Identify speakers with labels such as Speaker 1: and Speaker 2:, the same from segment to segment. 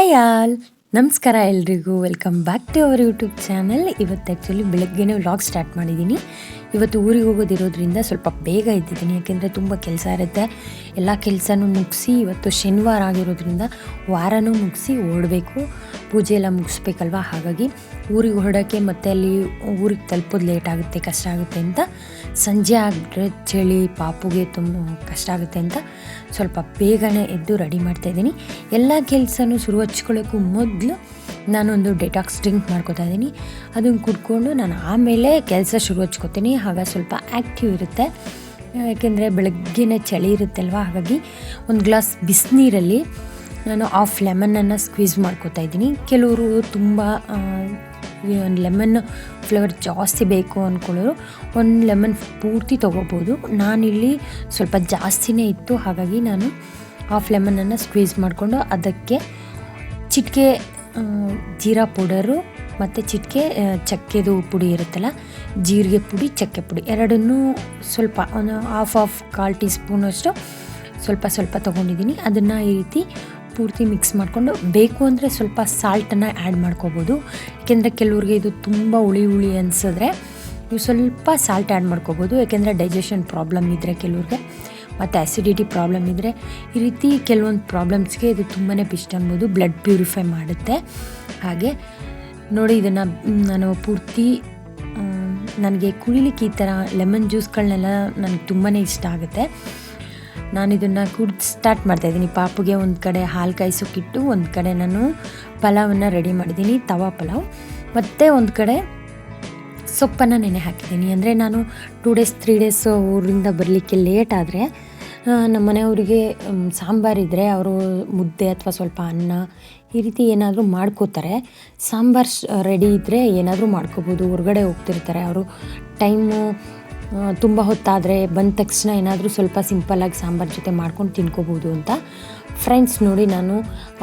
Speaker 1: Hi all. ನಮಸ್ಕಾರ ಎಲ್ರಿಗೂ. Welcome back to our YouTube channel ಇವತ್ತು ಆ್ಯಕ್ಚುಲಿ ಬೆಳಗ್ಗೆನೇ ವ್ಲಾಗ್ ಸ್ಟಾರ್ಟ್ ಮಾಡಿದ್ದೀನಿ ಇವತ್ತು ಊರಿಗೆ ಹೋಗೋದಿರೋದ್ರಿಂದ ಸ್ವಲ್ಪ ಬೇಗ ಇದ್ದಿದ್ದೀನಿ ಯಾಕೆಂದರೆ ತುಂಬ ಕೆಲಸ ಇರುತ್ತೆ. ಎಲ್ಲ ಕೆಲಸನೂ ಮುಗಿಸಿ ಇವತ್ತು ಶನಿವಾರ ಆಗಿರೋದ್ರಿಂದ ವಾರನೂ ಮುಗಿಸಿ ಓಡಬೇಕು. ಪೂಜೆ ಎಲ್ಲ ಮುಗಿಸ್ಬೇಕಲ್ವ? ಹಾಗಾಗಿ ಊರಿಗೆ ಹೊರಡೋಕ್ಕೆ ಮತ್ತು ಅಲ್ಲಿ ಊರಿಗೆ ತಲುಪೋದು ಲೇಟ್ ಆಗುತ್ತೆ, ಕಷ್ಟ ಆಗುತ್ತೆ ಅಂತ ಸಂಜೆ ಆಗಿಬಿಟ್ರೆ ಚಳಿ, ಪಾಪುಗೆ ತುಂಬ ಕಷ್ಟ ಆಗುತ್ತೆ ಅಂತ ಸ್ವಲ್ಪ ಬೇಗನೆ ಎದ್ದು ರೆಡಿ ಮಾಡ್ತಾಯಿದ್ದೀನಿ ಎಲ್ಲ ಕೆಲಸನೂ ಶುರು ಹಚ್ಕೊಳ್ಳೋಕ್ಕೂ ಮೊದಲು ನಾನೊಂದು ಡೆಟಾಕ್ಸ್ ಡ್ರಿಂಕ್ ಮಾಡ್ಕೋತಾ ಇದ್ದೀನಿ. ಅದನ್ನು ಕುಡ್ಕೊಂಡು ನಾನು ಆಮೇಲೆ ಕೆಲಸ ಶುರು ಹಚ್ಕೋತೀನಿ. ಆಗ ಸ್ವಲ್ಪ ಆ್ಯಕ್ಟಿವ್ ಇರುತ್ತೆ. ಯಾಕೆಂದರೆ ಬೆಳಗ್ಗೆನೇ ಚಳಿ ಇರುತ್ತಲ್ವ? ಹಾಗಾಗಿ ಒಂದು ಗ್ಲಾಸ್ ಬಿಸಿನೀರಲ್ಲಿ ನಾನು ಆಫ್ ಲೆಮನನ್ನು ಸ್ಕ್ವೀಸ್ ಮಾಡ್ಕೋತಾ ಇದ್ದೀನಿ. ಕೆಲವರು ತುಂಬ ಒಂದು ಲೆಮನ್ ಫ್ಲೇವರ್ ಜಾಸ್ತಿ ಬೇಕು ಅಂದ್ಕೊಳ್ಳೋರು ಒಂದು ಲೆಮನ್ ಪೂರ್ತಿ ತೊಗೋಬೋದು. ನಾನಿಲ್ಲಿ ಸ್ವಲ್ಪ ಜಾಸ್ತಿನೇ ಇತ್ತು. ಹಾಗಾಗಿ ನಾನು ಹಾಫ್ ಲೆಮನನ್ನು ಸ್ಕ್ವೀಸ್ ಮಾಡಿಕೊಂಡು ಅದಕ್ಕೆ ಚಿಟಿಕೆ ಜೀರಾ ಪೌಡರು ಮತ್ತು ಚಿಟಿಕೆ ಚಕ್ಕೆದು ಪುಡಿ ಇರುತ್ತಲ್ಲ, ಜೀರಿಗೆ ಪುಡಿ, ಚಕ್ಕೆ ಪುಡಿ. ಎರಡನ್ನೂ ಸ್ವಲ್ಪ ಒಂದು ಹಾಫ್ ಆಫ್ ಕಾಲು ಟೀ ಸ್ಪೂನಷ್ಟು ಸ್ವಲ್ಪ ಸ್ವಲ್ಪ ತೊಗೊಂಡಿದ್ದೀನಿ. ಅದನ್ನು ಈ ರೀತಿ ಪೂರ್ತಿ ಮಿಕ್ಸ್ ಮಾಡಿಕೊಂಡು ಬೇಕು ಅಂದರೆ ಸ್ವಲ್ಪ ಸಾಲ್ಟನ್ನು ಆ್ಯಡ್ ಮಾಡ್ಕೋಬೋದು. ಏಕೆಂದರೆ ಕೆಲವ್ರಿಗೆ ಇದು ತುಂಬ ಹುಳಿ ಹುಳಿ ಅನಿಸಿದ್ರೆ ನೀವು ಸ್ವಲ್ಪ ಸಾಲ್ಟ್ ಆ್ಯಡ್ ಮಾಡ್ಕೋಬೋದು. ಯಾಕೆಂದರೆ ಡೈಜೆಷನ್ ಪ್ರಾಬ್ಲಮ್ ಇದ್ದರೆ ಕೆಲವ್ರಿಗೆ. ಮತ್ತು ಆ್ಯಸಿಡಿಟಿ ಪ್ರಾಬ್ಲಮ್ ಇದ್ದರೆ ಈ ರೀತಿ ಕೆಲವೊಂದು ಪ್ರಾಬ್ಲಮ್ಸ್ಗೆ ಇದು ತುಂಬಾ ಬೆಸ್ಟ್ ಅನ್ಬೋದು. ಬ್ಲಡ್ ಪ್ಯೂರಿಫೈ ಮಾಡುತ್ತೆ. ಹಾಗೆ ನೋಡಿ ಇದನ್ನು ನಾನು ಪೂರ್ತಿ ನನಗೆ ಕುಡಿಲಿಕ್ಕೆ ಈ ಥರ ಲೆಮನ್ ಜ್ಯೂಸ್ಗಳನ್ನೆಲ್ಲ ನನಗೆ ತುಂಬಾ ಇಷ್ಟ ಆಗುತ್ತೆ. ನಾನು ಇದನ್ನು ಕುಡ್ ಸ್ಟಾರ್ಟ್ ಮಾಡ್ತಾಯಿದ್ದೀನಿ ಪಾಪುಗೆ ಒಂದು ಕಡೆ ಹಾಲು ಕಾಯಿಸೋಕ್ಕಿಟ್ಟು ಒಂದು ಕಡೆ ನಾನು ಪಲಾವನ್ನು ರೆಡಿ ಮಾಡಿದ್ದೀನಿ, ತವಾ ಪಲಾವ್. ಮತ್ತು ಒಂದು ಕಡೆ ಸೊಪ್ಪನ್ನು ನೆನೆ ಹಾಕಿದ್ದೀನಿ. ಅಂದರೆ ನಾನು ಟೂ ಡೇಸ್ ತ್ರೀ ಡೇಸ್ ಊರಿಂದ ಬರಲಿಕ್ಕೆ ಲೇಟ್ ಆದರೆ ನಮ್ಮ ಮನೆಯವರಿಗೆ ಸಾಂಬಾರಿದ್ದರೆ ಅವರು ಮುದ್ದೆ ಅಥವಾ ಸ್ವಲ್ಪ ಅನ್ನ ಈ ರೀತಿ ಏನಾದರೂ ಮಾಡ್ಕೋತಾರೆ. ಸಾಂಬಾರು ರೆಡಿ ಇದ್ದರೆ ಏನಾದರೂ ಮಾಡ್ಕೋಬೋದು. ಹೊರಗಡೆ ಹೋಗ್ತಿರ್ತಾರೆ. ಅವರು ಟೈಮು ತುಂಬ ಹೊತ್ತಾದರೆ ಬಂದ ತಕ್ಷಣ ಏನಾದರೂ ಸ್ವಲ್ಪ ಸಿಂಪಲ್ಲಾಗಿ ಸಾಂಬಾರು ಜೊತೆ ಮಾಡ್ಕೊಂಡು ತಿನ್ಕೋಬೋದು ಅಂತ ಫ್ರೆಂಡ್ಸ್ ನೋಡಿ ನಾನು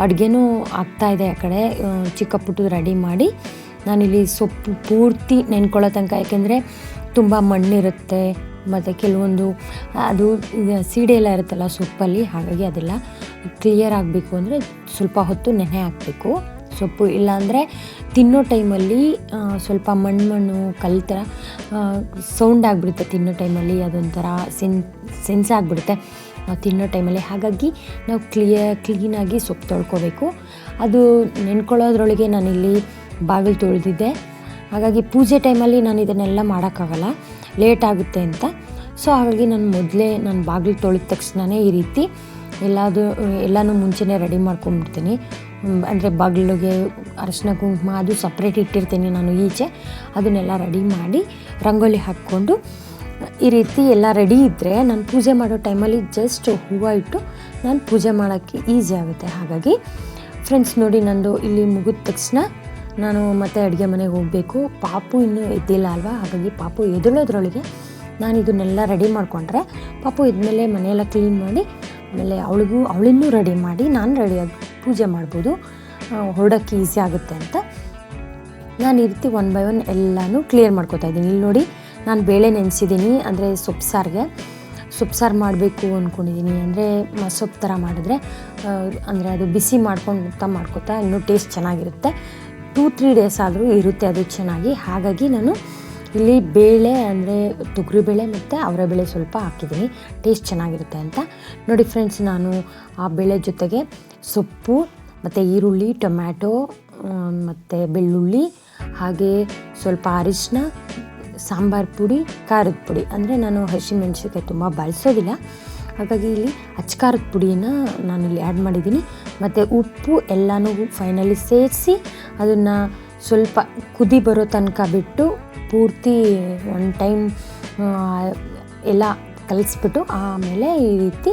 Speaker 1: ಅಡುಗೆನೂ ಆಗ್ತಾಯಿದೆ ಆ ಕಡೆ. ಚಿಕ್ಕ ಪುಟ್ಟದು ರೆಡಿ ಮಾಡಿ ನಾನಿಲ್ಲಿ ಸೊಪ್ಪು ಪೂರ್ತಿ ನೆನ್ಕೊಳ್ಳೋ ತನಕ. ಯಾಕೆಂದರೆ ತುಂಬ ಮಣ್ಣಿರುತ್ತೆ ಮತ್ತು ಕೆಲವೊಂದು, ಅದು ಸೀಡೆ ಎಲ್ಲ ಇರುತ್ತಲ್ಲ ಸೊಪ್ಪಲ್ಲಿ, ಹಾಗಾಗಿ ಅದೆಲ್ಲ ಕ್ಲಿಯರ್ ಆಗಬೇಕು ಅಂದರೆ ಸ್ವಲ್ಪ ಹೊತ್ತು ನೆನೆ ಹಾಕಬೇಕು. ಸೊಪ್ಪು ಇಲ್ಲಾಂದರೆ ತಿನ್ನೋ ಟೈಮಲ್ಲಿ ಸ್ವಲ್ಪ ಮಣ್ಣು ಮಣ್ಣು ಕಲಿತರ ಥರ ಸೌಂಡ್ ಆಗಿಬಿಡುತ್ತೆ ತಿನ್ನೋ ಟೈಮಲ್ಲಿ, ಅದೊಂಥರ ಸೆನ್ ಸೆನ್ಸ್ ಆಗಿಬಿಡುತ್ತೆ ತಿನ್ನೋ ಟೈಮಲ್ಲಿ. ಹಾಗಾಗಿ ನಾವು ಕ್ಲಿಯರ್ ಕ್ಲೀನಾಗಿ ಸೊಪ್ಪು ತೊಳ್ಕೊಬೇಕು. ಅದು ನೆನ್ಕೊಳ್ಳೋದ್ರೊಳಗೆ ನಾನಿಲ್ಲಿ ಬಾಗಿಲು ತೊಳೆದಿದ್ದೆ. ಹಾಗಾಗಿ ಪೂಜೆ ಟೈಮಲ್ಲಿ ನಾನು ಇದನ್ನೆಲ್ಲ ಮಾಡೋಕ್ಕಾಗಲ್ಲ. ಲೇಟ್ ಆಗುತ್ತೆ ಅಂತ. ಸೊ ಹಾಗಾಗಿ ನಾನು ಮೊದಲೇ ನಾನು ಬಾಗಿಲು ತೊಳೆದ ತಕ್ಷಣವೇ ಈ ರೀತಿ ಎಲ್ಲದು, ಎಲ್ಲನೂ ಮುಂಚೆನೇ ರೆಡಿ ಮಾಡ್ಕೊಂಡ್ಬಿಡ್ತೀನಿ ಅಂದರೆ ಬಾಗಿಲಿಗೆ ಅರಶಿನ ಕುಂಕುಮ ಅದು ಸಪ್ರೇಟ್ ಇಟ್ಟಿರ್ತೀನಿ ನಾನು ಈಚೆ. ಅದನ್ನೆಲ್ಲ ರೆಡಿ ಮಾಡಿ ರಂಗೋಲಿ ಹಾಕ್ಕೊಂಡು ಈ ರೀತಿ ಎಲ್ಲ ರೆಡಿ ಇದ್ದರೆ ನಾನು ಪೂಜೆ ಮಾಡೋ ಟೈಮಲ್ಲಿ ಜಸ್ಟ್ ಹೂವು ಇಟ್ಟು ನಾನು ಪೂಜೆ ಮಾಡೋಕ್ಕೆ ಈಸಿ ಆಗುತ್ತೆ. ಹಾಗಾಗಿ ಫ್ರೆಂಡ್ಸ್ ನೋಡಿ ನಂದು ಇಲ್ಲಿ ಮುಗಿದ ತಕ್ಷಣ ನಾನು ಮತ್ತೆ ಅಡುಗೆ ಮನೆಗೆ ಹೋಗಬೇಕು. ಪಾಪು ಇನ್ನೂ ಎದ್ದಿಲ್ಲ ಅಲ್ವಾ? ಹಾಗಾಗಿ ಪಾಪು ಎದುಳೋದ್ರೊಳಗೆ ನಾನು ಇದನ್ನೆಲ್ಲ ರೆಡಿ ಮಾಡಿಕೊಂಡ್ರೆ ಪಾಪು ಇದ್ಮೇಲೆ ಮನೆಯೆಲ್ಲ ಕ್ಲೀನ್ ಮಾಡಿ, ಆಮೇಲೆ ಅವಳಿಗೂ, ಅವಳಿನ್ನೂ ರೆಡಿ ಮಾಡಿ ನಾನು ರೆಡಿಯಾಗಿ ಪೂಜೆ ಮಾಡ್ಬೋದು. ಹೊರಡೋಕ್ಕೆ ಈಸಿ ಆಗುತ್ತೆ ಅಂತ ನಾನು ಈ ರೀತಿ ಒನ್ ಬೈ ಒನ್ ಎಲ್ಲನೂ ಕ್ಲಿಯರ್ ಮಾಡ್ಕೋತಾ ಇದ್ದೀನಿ. ಇಲ್ಲಿ ನೋಡಿ, ನಾನು ಬೇಳೆ ನೆನೆಸಿದ್ದೀನಿ, ಅಂದರೆ ಸೊಪ್ಪು ಸಾರಿಗೆ. ಸೊಪ್ಪು ಸಾರು ಮಾಡಬೇಕು ಅಂದ್ಕೊಂಡಿದ್ದೀನಿ ಅಂದರೆ ಸೊಪ್ಪು ಥರ ಮಾಡಿದ್ರೆ ಅಂದರೆ ಅದು ಬಿಸಿ ಮಾಡ್ಕೊಂಡು ಮಾಡ್ಕೋತಾ ಇನ್ನೂ ಟೇಸ್ಟ್ ಚೆನ್ನಾಗಿರುತ್ತೆ. ಟೂ, ತ್ರೀ ಡೇಸ್ ಆದರೂ ಇರುತ್ತೆ ಅದು ಚೆನ್ನಾಗಿ. ಹಾಗಾಗಿ ನಾನು ಇಲ್ಲಿ ಬೇಳೆ ಅಂದರೆ ತೊಗರಿಬೇಳೆ ಮತ್ತು ಅವರ ಬೇಳೆ ಸ್ವಲ್ಪ ಹಾಕಿದ್ದೀನಿ. ಟೇಸ್ಟ್ ಚೆನ್ನಾಗಿರುತ್ತೆ ಅಂತ. ನೋಡಿ ಫ್ರೆಂಡ್ಸ್ ನಾನು ಆ ಬೇಳೆ ಜೊತೆಗೆ ಸೊಪ್ಪು, ಮತ್ತು ಈರುಳ್ಳಿ, ಟೊಮ್ಯಾಟೊ ಮತ್ತು ಬೆಳ್ಳುಳ್ಳಿ, ಹಾಗೆ ಸ್ವಲ್ಪ ಅರಿಶಿನ ಸಾಂಬಾರು ಪುಡಿ, ಖಾರದ ಪುಡಿ. ಅಂದರೆ ನಾನು ಹಸಿಮೆಣಸಿಕಾಯಿ ತುಂಬ ಬಳಸೋದಿಲ್ಲ. ಹಾಗಾಗಿ ಇಲ್ಲಿ ಅಚ್ಕಾರದ ಪುಡಿಯನ್ನು ನಾನಿಲ್ಲಿ ಆ್ಯಡ್ ಮಾಡಿದ್ದೀನಿ. ಮತ್ತು ಉಪ್ಪು ಎಲ್ಲನೂ ಫೈನಲಿ ಸೇರಿಸಿ ಅದನ್ನು ಸ್ವಲ್ಪ ಕುದಿ ಬರೋ ತನಕ ಬಿಟ್ಟು ಪೂರ್ತಿ ಒನ್ ಟೈಮ್ ಎಲ್ಲ ಕಲಿಸ್ಬಿಟ್ಟು ಆಮೇಲೆ ಈ ರೀತಿ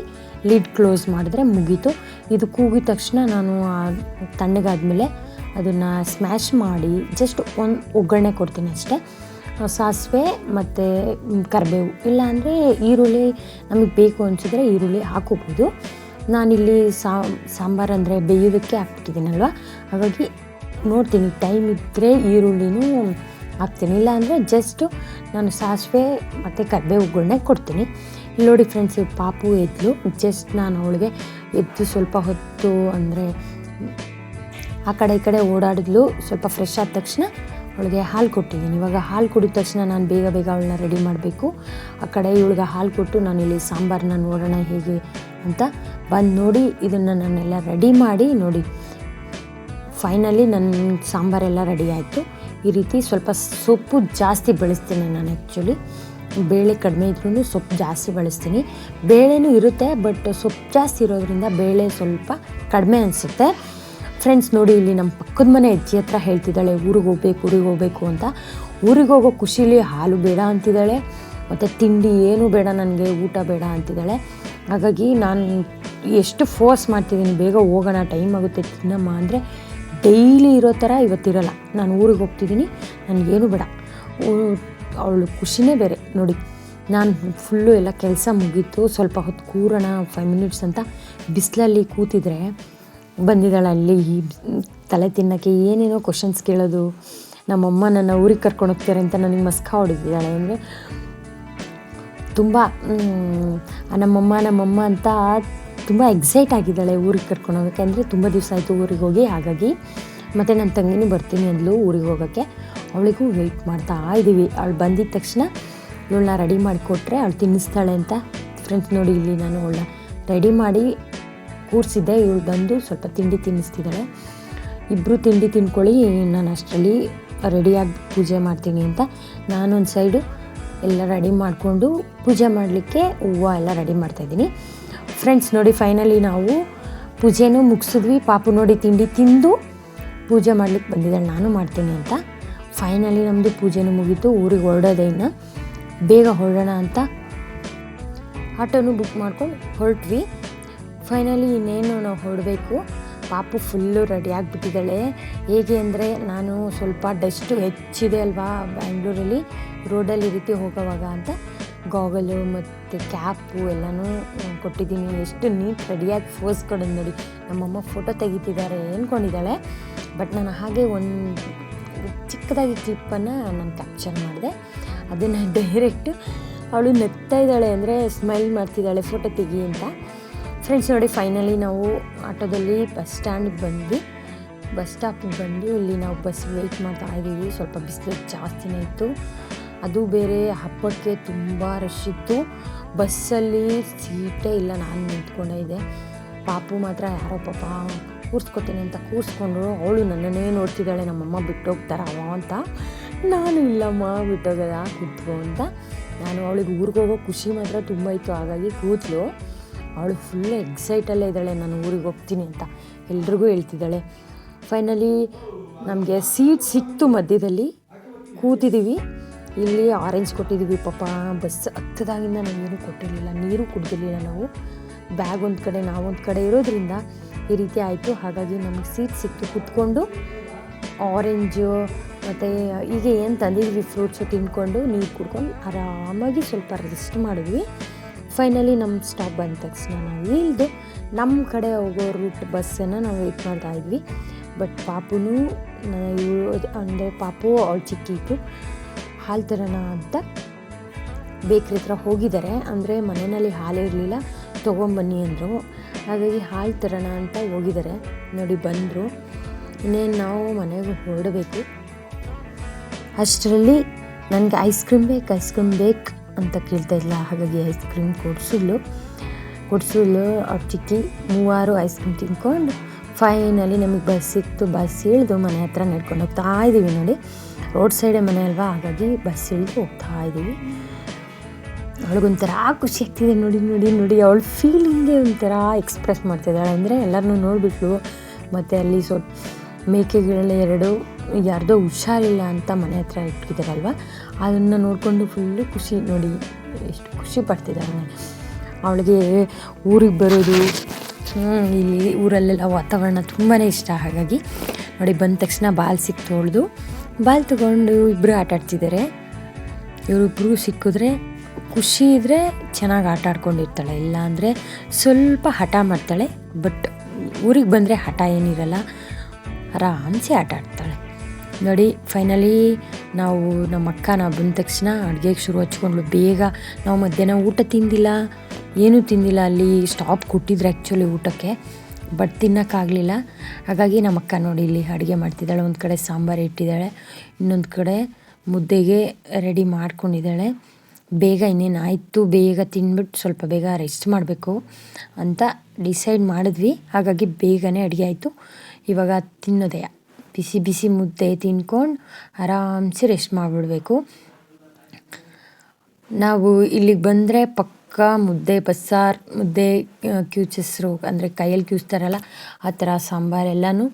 Speaker 1: ಲಿಡ್ ಕ್ಲೋಸ್ ಮಾಡಿದ್ರೆ ಮುಗೀತು. ಇದು ಕೂಗಿದ ತಕ್ಷಣ ನಾನು ತಣ್ಣಗಾದ ಮೇಲೆ ಅದನ್ನು ಸ್ಮ್ಯಾಶ್ ಮಾಡಿ ಜಸ್ಟ್ ಒಂದು ಒಗ್ಗರಣೆ ಕೊಡ್ತೀನಿ ಅಷ್ಟೇ. ಸಾಸಿವೆ ಮತ್ತು ಕರಿಬೇವು. ಇಲ್ಲಾಂದರೆ ಈರುಳ್ಳಿ ನಮಗೆ ಬೇಕು ಅನಿಸಿದ್ರೆ ಈರುಳ್ಳಿ ಹಾಕೋಬೋದು. ನಾನಿಲ್ಲಿ ಸಾಂಬಾರು ಅಂದರೆ ಬೇಯೋದಕ್ಕೆ ಹಾಕ್ಬಿಟ್ಟಿದ್ದೀನಲ್ವ? ಹಾಗಾಗಿ ನೋಡ್ತೀನಿ, ಟೈಮ್ ಇದ್ದರೆ ಈರುಳ್ಳಿನೂ ಹಾಕ್ತೀನಿ. ಇಲ್ಲಾಂದರೆ ಜಸ್ಟು ನಾನು ಸಾಸಿವೆ ಮತ್ತು ಕರಿಬೇವುಗಳನ್ನೇ ಕೊಡ್ತೀನಿ. ಇಲ್ಲಿ ನೋಡಿ ಫ್ರೆಂಡ್ಸ್ ಪಾಪು ಎದ್ಲು. ಜಸ್ಟ್ ನಾನು ಅವಳಿಗೆ ಎದ್ದು ಸ್ವಲ್ಪ ಹೊತ್ತು ಅಂದರೆ ಆ ಕಡೆ ಈ ಕಡೆ ಓಡಾಡಿದ್ಲು. ಸ್ವಲ್ಪ ಫ್ರೆಶ್ ಆದ ತಕ್ಷಣ ಅವಳಿಗೆ ಹಾಲು ಕೊಟ್ಟಿದ್ದೀನಿ. ಇವಾಗ ಹಾಲು ಕುಡಿದ ತಕ್ಷಣ ನಾನು ಬೇಗ ಬೇಗ ಅವಳನ್ನ ರೆಡಿ ಮಾಡಬೇಕು. ಆ ಕಡೆ ಇವಳಿಗೆ ಹಾಲು ಕೊಟ್ಟು ನಾನು ಇಲ್ಲಿ ಸಾಂಬಾರನ್ನ ನೋಡೋಣ ಹೇಗೆ ಅಂತ ಬಂದು ನೋಡಿ ಇದನ್ನು ನಾನೆಲ್ಲ ರೆಡಿ ಮಾಡಿ ನೋಡಿ. ಫೈನಲಿ ನನ್ನ ಸಾಂಬಾರೆಲ್ಲ ರೆಡಿ ಆಯಿತು. ಈ ರೀತಿ ಸ್ವಲ್ಪ ಸೊಪ್ಪು ಜಾಸ್ತಿ ಬೆಳೆಸ್ತೀನಿ ನಾನು ಆ್ಯಕ್ಚುಲಿ ಬೇಳೆ ಕಡಿಮೆ ಇದ್ರೂ ಸೊಪ್ಪು ಜಾಸ್ತಿ ಬಳಸ್ತೀನಿ. ಬೇಳೆನೂ ಇರುತ್ತೆ ಬಟ್ ಸೊಪ್ಪು ಜಾಸ್ತಿ ಇರೋದ್ರಿಂದ ಬೇಳೆ ಸ್ವಲ್ಪ ಕಡಿಮೆ ಅನಿಸುತ್ತೆ. ಫ್ರೆಂಡ್ಸ್ ನೋಡಿ ಇಲ್ಲಿ ನಮ್ಮ ಪಕ್ಕದ ಮನೆ ಅಜ್ಜಿ ಹತ್ರ ಹೇಳ್ತಿದ್ದಾಳೆ, ಊರಿಗೆ ಹೋಗ್ಬೇಕು ಊರಿಗೆ ಹೋಗ್ಬೇಕು ಅಂತ. ಊರಿಗೆ ಹೋಗೋ ಖುಷಿಲಿ ಹಾಲು ಬೇಡ ಅಂತಿದ್ದಾಳೆ, ಮತ್ತು ತಿಂಡಿ ಏನೂ ಬೇಡ ನನಗೆ, ಊಟ ಬೇಡ ಅಂತಿದ್ದಾಳೆ. ಹಾಗಾಗಿ ನಾನು ಎಷ್ಟು ಫೋರ್ಸ್ ಮಾಡ್ತಿದ್ದೀನಿ ಬೇಗ ಹೋಗೋಣ ಟೈಮ್ ಆಗುತ್ತೆ, ತಿನ್ನಮ್ಮ ಅಂದರೆ ಡೈಲಿ ಇರೋ ಥರ ಇವತ್ತಿರಲ್ಲ. ನಾನು ಊರಿಗೆ ಹೋಗ್ತಿದ್ದೀನಿ ನನಗೇನು ಬೇಡ. ಅವಳು ಖುಷಿನೇ ಬೇರೆ. ನೋಡಿ, ನಾನು ಫುಲ್ಲು ಎಲ್ಲ ಕೆಲಸ ಮುಗೀತು, ಸ್ವಲ್ಪ ಹೊತ್ತು ಕೂರೋಣ ಫೈವ್ ಮಿನಿಟ್ಸ್ ಅಂತ ಬಿಸಿಲಲ್ಲಿ ಕೂತಿದ್ರೆ ಬಂದಿದ್ದಾಳೆ ಅಲ್ಲಿ ತಲೆ ತಿನ್ನೋಕ್ಕೆ ಏನೇನೋ ಕ್ವಶನ್ಸ್ ಕೇಳೋದು ನಮ್ಮಮ್ಮ ನನ್ನ ಊರಿಗೆ ಕರ್ಕೊಂಡು ಹೋಗ್ತಾರೆ ಅಂತ ನನಗೆ ಮಸ್ಕ ಹೊಡೆದಿದ್ದಾಳೆ. ಅಂದರೆ ತುಂಬ ನಮ್ಮಮ್ಮ ನಮ್ಮಮ್ಮ ಅಂತ ತುಂಬ ಎಕ್ಸೈಟ್ ಆಗಿದ್ದಾಳೆ ಊರಿಗೆ ಕರ್ಕೊಂಡು ಹೋಗೋಕ್ಕೆ. ಅಂದರೆ ತುಂಬ ದಿವಸ ಆಯಿತು ಊರಿಗೆ ಹೋಗಿ, ಹಾಗಾಗಿ ಮತ್ತು ನನ್ನ ತಂಗಿನೂ ಬರ್ತೀನಿ ಅಂದ್ಲು ಊರಿಗೆ ಹೋಗೋಕ್ಕೆ. ಅವಳಿಗೂ ವೆಯ್ಟ್ ಮಾಡ್ತಾ ಇದ್ದೀವಿ ಅವಳು ಬಂದಿದ್ದ ತಕ್ಷಣ ಇವಳನ್ನ ರೆಡಿ ಮಾಡಿಕೊಟ್ರೆ ಅವಳು ತಿನ್ನಿಸ್ತಾಳೆ ಅಂತ ಫ್ರೆಂಡ್ಸ್ ನೋಡಿ ಇಲ್ಲಿ ನಾನು ಅವಳನ್ನ ರೆಡಿ ಮಾಡಿ ಕೂರಿಸಿದ್ದೆ, ಇವಳು ಬಂದು ಸ್ವಲ್ಪ ತಿಂಡಿ ತಿನ್ನಿಸ್ತಿದ್ದಾಳೆ ಇಬ್ಬರು ತಿಂಡಿ ತಿನ್ಕೊಳ್ಳಿ, ನಾನು ಅಷ್ಟರಲ್ಲಿ ರೆಡಿಯಾಗಿ ಪೂಜೆ ಮಾಡ್ತೀನಿ ಅಂತ. ನಾನೊಂದು ಸೈಡು ಎಲ್ಲ ರೆಡಿ ಮಾಡಿಕೊಂಡು ಪೂಜೆ ಮಾಡಲಿಕ್ಕೆ ಹೂವು ಎಲ್ಲ ರೆಡಿ ಮಾಡ್ತಾಯಿದ್ದೀನಿ ಫ್ರೆಂಡ್ಸ್ ನೋಡಿ ಫೈನಲಿ ನಾವು ಪೂಜೆನೂ ಮುಗಿಸಿದ್ವಿ. ಪಾಪು ನೋಡಿ, ತಿಂಡಿ ತಿಂದು ಪೂಜೆ ಮಾಡ್ಲಿಕ್ಕೆ ಬಂದಿದ್ದಾಳೆ. ನಾನು ಮಾಡ್ತೀನಿ ಅಂತ. ಫೈನಲಿ ನಮ್ಮದು ಪೂಜೆನೂ ಮುಗೀತು. ಊರಿಗೆ ಹೊರಡೋದೇ ಇನ್ನು. ಬೇಗ ಹೊರಡೋಣ ಅಂತ. ಆಟೋನು ಬುಕ್ ಮಾಡ್ಕೊಂಡು ಹೊರಟ್ವಿ. ಫೈನಲಿ ಇನ್ನೇನು ನಾವು ಹೊಡಬೇಕು? ಪಾಪು ಫುಲ್ಲು ರೆಡಿ ಆಗಿಬಿಟ್ಟಿದ್ದಾಳೆ. ಹೇಗೆ ಅಂದರೆ ನಾನು ಸ್ವಲ್ಪ ಡಸ್ಟು ಹೆಚ್ಚಿದೆ ಅಲ್ವಾ ಬ್ಯಾಂಗ್ಳೂರಲ್ಲಿ ರೋಡಲ್ಲಿ ಈ ರೀತಿ ಹೋಗೋವಾಗ ಅಂತ ಗಾಗಲು ಮತ್ತು ಕ್ಯಾಪು ಎಲ್ಲನೂ ಕೊಟ್ಟಿದ್ದೀನಿ. ಎಷ್ಟು ನೀಟ್ ರೆಡಿಯಾಗಿ ಫೋಸ್ ಕೊಡೋದು ನೋಡಿ. ನಮ್ಮಮ್ಮ ಫೋಟೋ ತೆಗಿತಿದ್ದಾರೆ ಅಂದ್ಕೊಂಡಿದ್ದಾಳೆ ಬಟ್ ನಾನು ಹಾಗೆ ಒಂದು ಚಿಕ್ಕದಾಗಿ ಕ್ಲಿಪ್ಪನ್ನು ನಾನು ಕ್ಯಾಪ್ಚರ್ ಮಾಡಿದೆ. ಅದನ್ನು ಡೈರೆಕ್ಟ್ ಅವಳು ನಗ್ತಾ ಇದ್ದಾಳೆ ಅಂದರೆ ಸ್ಮೈಲ್ ಮಾಡ್ತಿದ್ದಾಳೆ ಫೋಟೋ ತೆಗಿ ಅಂತ. ಫ್ರೆಂಡ್ಸ್ ನೋಡಿ ಫೈನಲಿ ನಾವು ಆಟೋದಲ್ಲಿ ಬಸ್ ಸ್ಟ್ಯಾಂಡಿಗೆ ಬಂದ್ವಿ. ಬಸ್ ಸ್ಟಾಪಿಗೆ ಬಂದು ಇಲ್ಲಿ ನಾವು ಬಸ್ ವೆಯ್ಟ್ ಮಾಡ್ತಾ ಇದ್ದೀವಿ. ಸ್ವಲ್ಪ ಬಿಸಿಲು ಜಾಸ್ತಿನೇ ಇತ್ತು. ಅದು ಬೇರೆ ಹಬ್ಬಕ್ಕೆ ತುಂಬ ರಶ್ ಇತ್ತು. ಬಸ್ಸಲ್ಲಿ ಸೀಟೇ ಇಲ್ಲ, ನಾನು ನಿಂತ್ಕೊಂಡೇ ಇದೆ. ಪಾಪು ಮಾತ್ರ, ಯಾರೋ ಪಾಪ ಕೂರಿಸ್ಕೊತೀನಿ ಅಂತ ಕೂರಿಸ್ಕೊಂಡ್ರು. ಅವಳು ನನ್ನನ್ನೇ ನೋಡ್ತಿದ್ದಾಳೆ, ನಮ್ಮಮ್ಮ ಅವ ಅಂತ. ನಾನು ಇಲ್ಲಮ್ಮ ಬಿಟ್ಟೋಗದ ಕೂತ್ಕೋ ಅಂತ. ನಾನು ಅವಳಿಗೆ ಊರಿಗೆ ಹೋಗೋ ಖುಷಿ ಮಾತ್ರ ತುಂಬ ಇತ್ತು. ಹಾಗಾಗಿ ಕೂತ್ಲು. ಅವಳು ಫುಲ್ ಎಕ್ಸೈಟಲ್ಲೇ ಇದ್ದಾಳೆ, ನಾನು ಊರಿಗೆ ಹೋಗ್ತೀನಿ ಅಂತ ಎಲ್ರಿಗೂ ಹೇಳ್ತಿದ್ದಾಳೆ. ಫೈನಲಿ ನಮಗೆ ಸೀಟ್ ಸಿಕ್ತು ಮಧ್ಯದಲ್ಲಿ. ಕೂತಿದ್ದೀವಿ ಇಲ್ಲಿ ಆರೆಂಜ್ ಕೊಟ್ಟಿದ್ದೀವಿ ಪಾಪ ಬಸ್ ಹತ್ತದಾಗಿಂದ ನಾವೇನು ಕೊಟ್ಟಿರಲಿಲ್ಲ. ನೀರು ಕುಡ್ದಿರಲಿಲ್ಲ ನಾವು. ಬ್ಯಾಗ್ ಒಂದು ಕಡೆ ನಾವೊಂದು ಕಡೆ ಇರೋದ್ರಿಂದ ಈ ರೀತಿ ಆಯಿತು. ಹಾಗಾಗಿ ನಮಗೆ ಸೀಟ್ ಸಿಕ್ತು. ಕೂತ್ಕೊಂಡು ಆರೆಂಜು ಮತ್ತು ಈಗ ಏನು ತಂದಿದ್ವಿ ಫ್ರೂಟ್ಸು ತಿಂದ್ಕೊಂಡು ನೀರು ಕುಡ್ಕೊಂಡು ಆರಾಮಾಗಿ ಸ್ವಲ್ಪ ರೆಸ್ಟ್ ಮಾಡಿದ್ವಿ. ಫೈನಲಿ ನಮ್ಮ ಸ್ಟಾಪ್ ಬಂದ ತಕ್ಷಣ ನಾವು ಇಳಿದು ನಮ್ಮ ಕಡೆ ಹೋಗೋ ರೂಟ್ ಬಸ್ಸನ್ನು ನಾವು ವೆಯ್ಟ್ ಮಾಡ್ತಾ ಇದ್ವಿ. ಬಟ್ ಪಾಪುನೂ ಅಂದರೆ ಪಾಪು, ಅವಳು ಚಿಕ್ಕಿತ್ತು ಹಾಲು ತರೋಣ ಅಂತ ಬೇಕ್ರಿ ಹತ್ರ ಹೋಗಿದ್ದಾರೆ ಅಂದರೆ ಮನೆಯಲ್ಲಿ ಹಾಲು ಇರಲಿಲ್ಲ, ತೊಗೊಂಬನ್ನಿ ಅಂದರು. ಹಾಗಾಗಿ ಹಾಲು ತರೋಣ ಅಂತ ಹೋಗಿದ್ದಾರೆ ನೋಡಿ ಬಂದರು. ಇನ್ನೇನು ನಾವು ಮನೆಗೆ ಹೊರಡಬೇಕು. ಅಷ್ಟರಲ್ಲಿ ನನಗೆ ಐಸ್ ಕ್ರೀಮ್ ಬೇಕು ಐಸ್ ಕ್ರೀಮ್ ಬೇಕು. ಅಂತ ಕೇಳ್ತಾ ಇಲ್ಲ. ಹಾಗಾಗಿ ಐಸ್ ಕ್ರೀಮ್ ಕೊಡಿಸಿದ್ಲು. ಕೊಡಿಸಿದ್ಲು ಅವ್ರ ಚಿಕ್ಕಿ ಮೂವಾರು ಐಸ್ ಕ್ರೀಮ್ ತಿನ್ಕೊಂಡು ಫೈನಲಿ ನಮಗೆ ಬಸ್ ಸಿಕ್ತು. ಬಸ್ ಇಳಿದು ಮನೆ ಹತ್ರ ನಡ್ಕೊಂಡು ಹೋಗ್ತಾ ಇದ್ದೀವಿ ನೋಡಿ. ರೋಡ್ ಸೈಡೇ ಮನೆ ಅಲ್ವಾ? ಹಾಗಾಗಿ ಬಸ್ ಇಳಿದು ಹೋಗ್ತಾ ಇದ್ದೀವಿ. ಅವಳಿಗೊಂಥರ ಖುಷಿ ಆಗ್ತಿದೆ ನೋಡಿ ನೋಡಿ ನೋಡಿ. ಅವಳ ಫೀಲಿಂಗೇ ಒಂಥರ ಎಕ್ಸ್ಪ್ರೆಸ್ ಮಾಡ್ತಿದ್ದಾಳೆ. ಅಂದರೆ ಎಲ್ಲರನ್ನೂ ನೋಡಿಬಿಟ್ಲು. ಮತ್ತು ಅಲ್ಲಿ ಸೊ ಮೇಕೆಗಳೆಲ್ಲ ಎರಡು ಯಾರ್ದೋ ಹುಷಾರಿಲ್ಲ ಅಂತ ಮನೆ ಹತ್ರ ಇಟ್ಟಿದ್ದಾರಲ್ವ? ಅದನ್ನು ನೋಡಿಕೊಂಡು ಫುಲ್ಲು ಖುಷಿ ನೋಡಿ, ಎಷ್ಟು ಖುಷಿ ಪಡ್ತಿದ್ದಾಳೆ ಅವಳಿಗೆ ಊರಿಗೆ ಬರೋದು ಇಲ್ಲಿ ಊರಲ್ಲೆಲ್ಲ ವಾತಾವರಣ ತುಂಬಾ ಇಷ್ಟ. ಹಾಗಾಗಿ ನೋಡಿ, ಬಂದ ತಕ್ಷಣ ಬಾಲ್ ಸಿಕ್ತು ತೊಳೆದು ಬಾಲ್ ತೊಗೊಂಡು ಇಬ್ಬರು ಆಟ ಆಡ್ತಿದ್ದಾರೆ ಇವರಿಬ್ಬರು ಸಿಕ್ಕಿದ್ರೆ ಖುಷಿ ಇದ್ದರೆ ಚೆನ್ನಾಗಿ ಆಟ ಆಡ್ಕೊಂಡಿರ್ತಾಳೆ. ಇಲ್ಲ ಅಂದರೆ ಸ್ವಲ್ಪ ಹಠ ಮಾಡ್ತಾಳೆ, ಬಟ್ ಊರಿಗೆ ಬಂದರೆ ಹಠ ಏನಿರಲ್ಲ, ಆರಾಮ್ಸೆ ಆಟ ಆಡ್ತಾಳೆ. ನೋಡಿ ಫೈನಲಿ ನಾವು ನಮ್ಮ ಅಕ್ಕ ನಾವು ಬಂದ ತಕ್ಷಣ ಅಡುಗೆಗೆ ಶುರು ಹಚ್ಕೊಂಡ್ಳು. ಬೇಗ ನಾವು ಮಧ್ಯಾಹ್ನ ಊಟ ತಿಂದಿಲ್ಲ, ಏನೂ ತಿಂದಿಲ್ಲ. ಅಲ್ಲಿ ಸ್ಟಾಪ್ ಕೊಟ್ಟಿದ್ರು ಆ್ಯಕ್ಚುಲಿ ಊಟಕ್ಕೆ ಬಟ್ ತಿನ್ನೋಕ್ಕಾಗಲಿಲ್ಲ. ಹಾಗಾಗಿ ನಮ್ಮ ಅಕ್ಕ ನೋಡಿ ಇಲ್ಲಿ ಅಡುಗೆ ಮಾಡ್ತಿದ್ದಾಳೆ, ಒಂದು ಕಡೆ ಸಾಂಬಾರು ಇಟ್ಟಿದ್ದಾಳೆ, ಇನ್ನೊಂದು ಕಡೆ ಮುದ್ದೆಗೆ ರೆಡಿ ಮಾಡ್ಕೊಂಡಿದ್ದಾಳೆ. ಬೇಗ ಇನ್ನೇನು ಆಯಿತು, ಬೇಗ ತಿಂದ್ಬಿಟ್ಟು ಸ್ವಲ್ಪ ಬೇಗ ರೆಸ್ಟ್ ಮಾಡಬೇಕು ಅಂತ ಡಿಸೈಡ್ ಮಾಡಿದ್ವಿ. ಹಾಗಾಗಿ ಬೇಗನೆ ಅಡುಗೆ ಆಯಿತು. ಇವಾಗ ತಿನ್ನೋದೇ ಬಿಸಿ ಬಿಸಿ ಮುದ್ದೆ ತಿನ್ಕೊಂಡು ಆರಾಮ್ಸಿ ರೆಸ್ಟ್ ಮಾಡಿಬಿಡ್ಬೇಕು. ನಾವು ಇಲ್ಲಿಗೆ ಬಂದರೆ ಪಕ್ಕ ಮುದ್ದೆ, ಬಸ್ಸಾರು ಮುದ್ದೆ ಕ್ಯೂಚಸ್ರು ಅಂದರೆ ಕೈಯಲ್ಲಿ ಕ್ಯೂಚ್ತಾರಲ್ಲ ಆ ಥರ ಸಾಂಬಾರೆಲ್ಲನೂ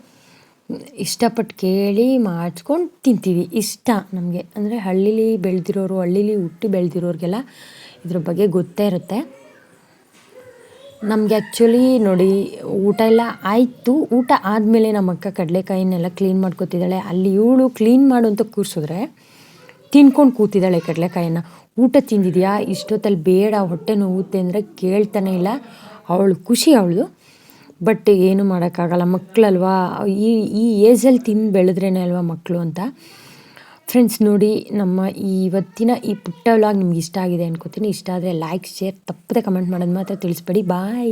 Speaker 1: ಇಷ್ಟಪಟ್ಟು ಕೇಳಿ ಮಾಡಿಸ್ಕೊಂಡು ತಿಂತೀವಿ. ಇಷ್ಟ ನಮಗೆ. ಅಂದರೆ ಹಳ್ಳೀಲಿ ಬೆಳೆದಿರೋರು, ಹಳ್ಳೀಲಿ ಹುಟ್ಟಿ ಬೆಳೆದಿರೋರಿಗೆಲ್ಲ ಇದ್ರ ಬಗ್ಗೆ ಗೊತ್ತೇ ಇರುತ್ತೆ. ನಮಗೆ ಆ್ಯಕ್ಚುಲಿ ನೋಡಿ, ಊಟ ಎಲ್ಲ ಆಯಿತು. ಊಟ ಆದಮೇಲೆ ನಮ್ಮ ಅಕ್ಕ ಕಡಲೆಕಾಯಿನೆಲ್ಲ ಕ್ಲೀನ್ ಮಾಡ್ಕೊತಿದ್ದಾಳೆ. ಅಲ್ಲಿ ಇವಳು ಕ್ಲೀನ್ ಮಾಡು ಅಂತ ಕೂರಿಸಿದ್ರೆ ತಿನ್ಕೊಂಡು ಕೂತಿದ್ದಾಳೆ ಕಡಲೆಕಾಯಿನ. ಊಟ ತಿಂದಿದ್ಯಾ? ಇಷ್ಟೊತ್ತಲ್ಲಿ ಬೇಡ, ಹೊಟ್ಟೆ ನೋವುತ್ತೆ ಅಂದರೆ ಕೇಳ್ತಾನೆ ಇಲ್ಲ. ಅವಳು ಖುಷಿ ಅವಳು. ಬಟ್ ಏನು ಮಾಡೋಕ್ಕಾಗಲ್ಲ ಮಕ್ಕಳಲ್ವಾ ಈ ಈ ಏಜಲ್ಲಿ ತಿಂದು ಬೆಳೆದ್ರೇನೆ ಅಲ್ವಾ ಮಕ್ಕಳು ಅಂತ. ಫ್ರೆಂಡ್ಸ್ ನೋಡಿ ನಮ್ಮ ಈ ಇವತ್ತಿನ ಈ ಪುಟ್ಟ ವ್ಲಾಗ್ ನಿಮ್ಗೆ ಇಷ್ಟ ಆಗಿದೆ ಅನ್ಕೋತೀನಿ. ಇಷ್ಟ ಆದರೆ ಲೈಕ್ ಶೇರ್ ತಪ್ಪದೆ ಕಮೆಂಟ್ ಮಾಡೋದು ಮಾತ್ರ ತಿಳಿಸ್ಬೇಡಿ. ಬಾಯ್